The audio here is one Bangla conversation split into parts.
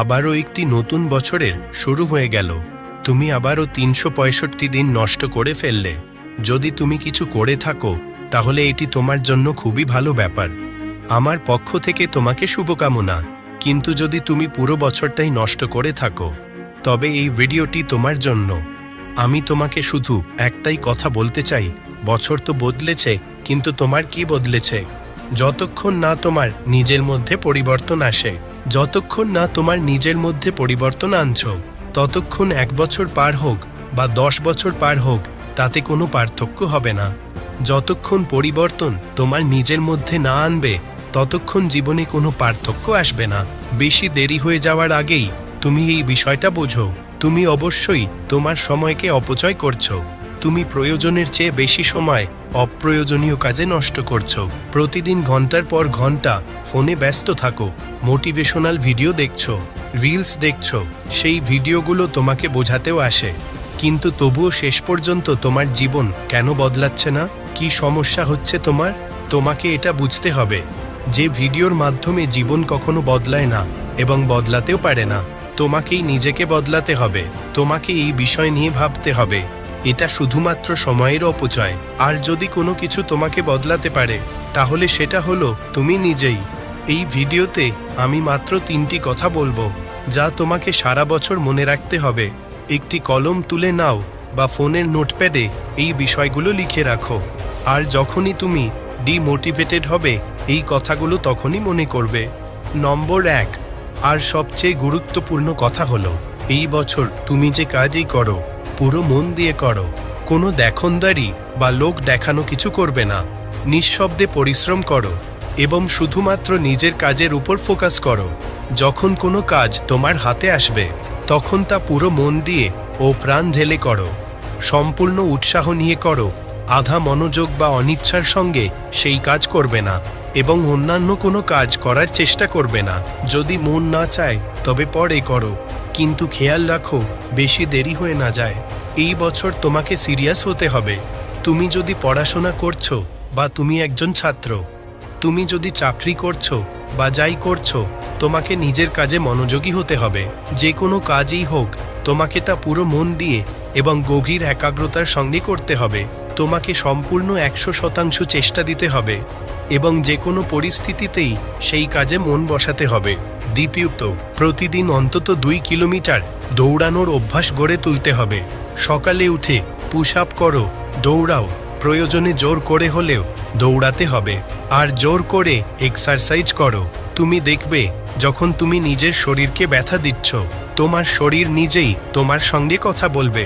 আবারও একটি নতুন বছরের শুরু হয়ে গেল। তুমি আবারও তিনশো পঁয়ষট্টি দিন নষ্ট করে ফেললে। যদি তুমি কিছু করে থাকো, তাহলে এটি তোমার জন্য খুবই ভালো ব্যাপার। আমার পক্ষ থেকে তোমাকে শুভকামনা। কিন্তু যদি তুমি পুরো বছরটাই নষ্ট করে থাকো, তবে এই ভিডিওটি তোমার জন্য। আমি তোমাকে শুধু একটাই কথা বলতে চাই, বছর তো বদলেছে, কিন্তু তোমার কি বদলেছে? যতক্ষণ না তোমার নিজের মধ্যে পরিবর্তন আসে। যতক্ষণ না তোমার নিজের মধ্যে পরিবর্তন আনছ, ততক্ষণ এক বছর পার হোক বা দশ বছর পার হোক, তাতে কোনো পার্থক্য হবে না। যতক্ষণ পরিবর্তন তোমার নিজের মধ্যে না আনবে, ততক্ষণ জীবনে কোনো পার্থক্য আসবে না। বেশি দেরি হয়ে যাওয়ার আগেই তুমি এই বিষয়টা বোঝো। তুমি অবশ্যই তোমার সময়কে অপচয় করছ। তুমি প্রয়োজনের চেয়ে বেশি সময় অপ্রয়োজনীয় কাজে নষ্ট করছ। প্রতিদিন ঘণ্টার পর ঘণ্টা ফোনে ব্যস্ত থাকো, মোটিভেশনাল ভিডিও দেখছ, রিলস দেখছ, সেই ভিডিওগুলো তোমাকে বোঝাতেও আসে। কিন্তু তবুও শেষ পর্যন্ত তোমার জীবন কেন বদলাচ্ছে না? কি সমস্যা হচ্ছে তোমার? তোমাকে এটা বুঝতে হবে যে ভিডিওর মাধ্যমে জীবন কখনো বদলায় না এবং বদলাতেও পারে না। তোমাকেই নিজেকে বদলাতে হবে। তোমাকে এই বিষয় নিয়ে ভাবতে হবে। এটা শুধুমাত্র সময়ের অপচয়। আর যদি কোনো কিছু তোমাকে বদলাতে পারে, তাহলে সেটা হলো তুমি নিজেই। এই ভিডিওতে আমি মাত্র তিনটি কথা বলব, যা তোমাকে সারা বছর মনে রাখতে হবে। একটি কলম তুলে নাও বা ফোনের নোটপ্যাডে এই বিষয়গুলো লিখে রাখো। আর যখনই তুমি ডিমোটিভেটেড হবে, এই কথাগুলো তখনই মনে করবে। নম্বর এক, আর সবচেয়ে গুরুত্বপূর্ণ কথা হলো, এই বছর তুমি যে কাজই করো পুরো মন দিয়ে করো। কোনো দেখনদারি বা লোক দেখানো কিছু করবে না। নিঃশব্দে পরিশ্রম করো এবং শুধুমাত্র নিজের কাজের উপর ফোকাস করো। যখন কোনো কাজ তোমার হাতে আসবে, তখন তা পুরো মন দিয়ে ও প্রাণ ঢেলে করো। সম্পূর্ণ উৎসাহ নিয়ে করো। আধা মনোযোগ বা অনিচ্ছার সঙ্গে সেই কাজ করবে না এবং অন্যান্য কোনো কাজ করার চেষ্টা করবে না। যদি মন না চায়, তবে পরে করো। কিন্তু খেয়াল রাখো, বেশি দেরি হয়ে না যায়। এই বছর তোমাকে সিরিয়াস হতে হবে। তুমি যদি পড়াশোনা করছ বা তুমি একজন ছাত্র, তুমি যদি চাকরি করছ বা যাই করছ, তোমাকে নিজের কাজে মনোযোগী হতে হবে। যে কোনো কাজই হোক, তোমাকে তা পুরো মন দিয়ে এবং গভীর একাগ্রতার সঙ্গে করতে হবে। তোমাকে সম্পূর্ণ একশো শতাংশ চেষ্টা দিতে হবে এবং যে কোনো পরিস্থিতিতেই সেই কাজে মন বসাতে হবে। দ্বিতীয়ত প্রতিদিন অন্তত দুই কিলোমিটার দৌড়ানোর অভ্যাস গড়ে তুলতে হবে। সকালে উঠে পুশ আপ করো, দৌড়াও। প্রয়োজনে জোর করে হলেও দৌড়াতে হবে। আর জোর করে এক্সারসাইজ করো। তুমি দেখবে যখন তুমি নিজের শরীরকে ব্যথা দিচ্ছ, তোমার শরীর নিজেই তোমার সঙ্গে কথা বলবে।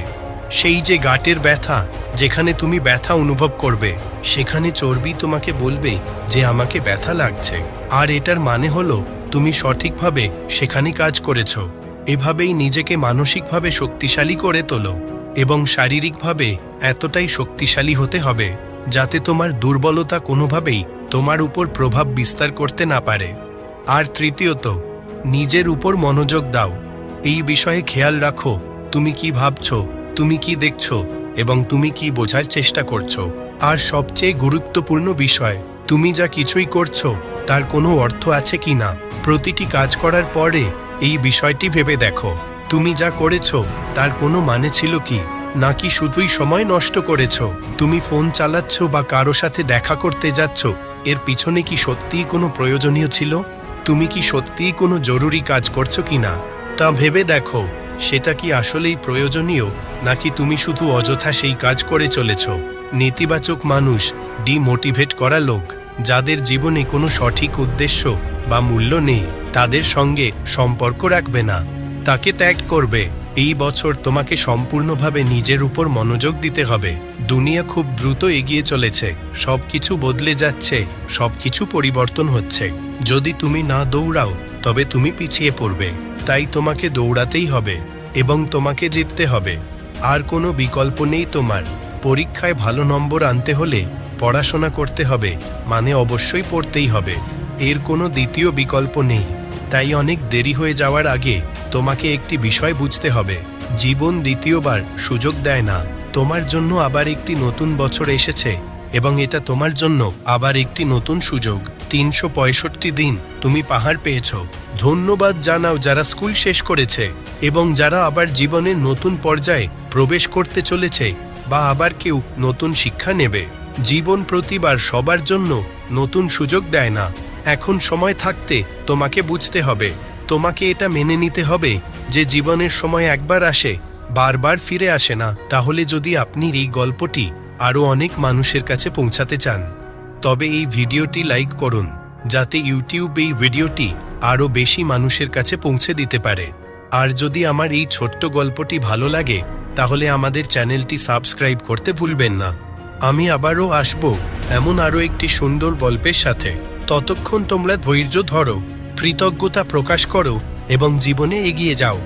সেই যে গাটের ব্যথা, যেখানে তুমি ব্যথা অনুভব করবে, সেখানে চর্বি তোমাকে বলবে যে আমাকে ব্যথা লাগছে। আর এটার মানে হলো তুমি সঠিকভাবে সেখানে কাজ করেছ। এভাবেই নিজেকে মানসিকভাবে শক্তিশালী করে তোলো এবং শারীরিকভাবে এতটাই শক্তিশালী হতে হবে যাতে তোমার দুর্বলতা কোনোভাবেই তোমার উপর প্রভাব বিস্তার করতে না পারে। আর তৃতীয়ত, নিজের উপর মনোযোগ দাও। এই বিষয়ে খেয়াল রাখো, তুমি কি ভাবছ, তুমি কি দেখছ এবং তুমি কি বোঝার চেষ্টা করছ। আর সবচেয়ে গুরুত্বপূর্ণ বিষয়, তুমি যা কিছুই করছ তার কোনো অর্থ আছে কি না? প্রতিটি কাজ করার পরে এই বিষয়টি ভেবে দেখো। তুমি যা করেছ, তার কোনো মানে ছিল কি? নাকি শুধুই সময় নষ্ট করেছ? তুমি ফোন চালাচ্ছ বা কারও সাথে দেখা করতে যাচ্ছ, এর পিছনে কি সত্যিই কোনো প্রয়োজনীয় ছিল? তুমি কি সত্যিই কোনো জরুরি কাজ করছ কি না? তা ভেবে দেখো, সেটা কি আসলেই প্রয়োজনীয়, নাকি তুমি শুধু অযথা সেই কাজ করে চলেছ? নেতিবাচক মানুষ, ডিমোটিভেট করা লোক। যাদের জীবনে কোনো সঠিক উদ্দেশ্য বা মূল্য নেই, তাদের সঙ্গে সম্পর্ক রাখবে না। তাকে ত্যাগ করবে। এই বছর তোমাকে সম্পূর্ণভাবে নিজের উপর মনোযোগ দিতে হবে। দুনিয়া খুব দ্রুত এগিয়ে চলেছে। সবকিছু বদলে যাচ্ছে। সবকিছু পরিবর্তন হচ্ছে। যদি তুমি না দৌড়াও, তবে তুমি পিছিয়ে পড়বে। তাই তোমাকে দৌড়াতেই হবে এবং তোমাকে জিততে হবে। আর কোনো বিকল্প নেই তোমার। পরীক্ষায় ভালো নম্বর আনতে হলে পড়াশোনা করতে হবে মানে অবশ্যই পড়তেই হবে। এর কোনো দ্বিতীয় বিকল্প নেই। তাই অনেক দেরি হয়ে যাওয়ার আগে তোমাকে একটি বিষয় বুঝতে হবে। জীবন দ্বিতীয়বার সুযোগ দেয় না। তোমার জন্য আবার একটি নতুন বছর এসেছে এবং এটা তোমার জন্য আবার একটি নতুন সুযোগ। তিনশো পঁয়ষট্টি দিন তুমি পাহাড় পেয়েছ। ধন্যবাদ জানাও যারা স্কুল শেষ করেছে এবং যারা আবার জীবনের নতুন পর্যায়ে প্রবেশ করতে চলেছে বা আবার কেউ নতুন শিক্ষা নেবে। জীবন প্রতিবার সবার জন্য নতুন সুযোগ দেয় না। এখন সময় থাকতে তোমাকে বুঝতে হবে। তোমাকে এটা মেনে নিতে হবে যে জীবনের সময় একবার আসে, বারবার ফিরে আসে না। তাহলে যদি আপনি এই গল্পটি আরও অনেক মানুষের কাছে পৌঁছাতে চান, তবে এই ভিডিওটি লাইক করুন, যাতে ইউটিউব এই ভিডিওটি আরও বেশি মানুষের কাছে পৌঁছে দিতে পারে। আর যদি আমার এই ছোট্ট গল্পটি ভালো লাগে, তাহলে আমাদের চ্যানেলটি সাবস্ক্রাইব করতে ভুলবেন না। আমি আবারও আসব, এমন আরও একটি সুন্দর গল্পের সাথে। ততক্ষণ তোমরা ধৈর্য ধরো, কৃতজ্ঞতা প্রকাশ করো, এবং জীবনে এগিয়ে যাও।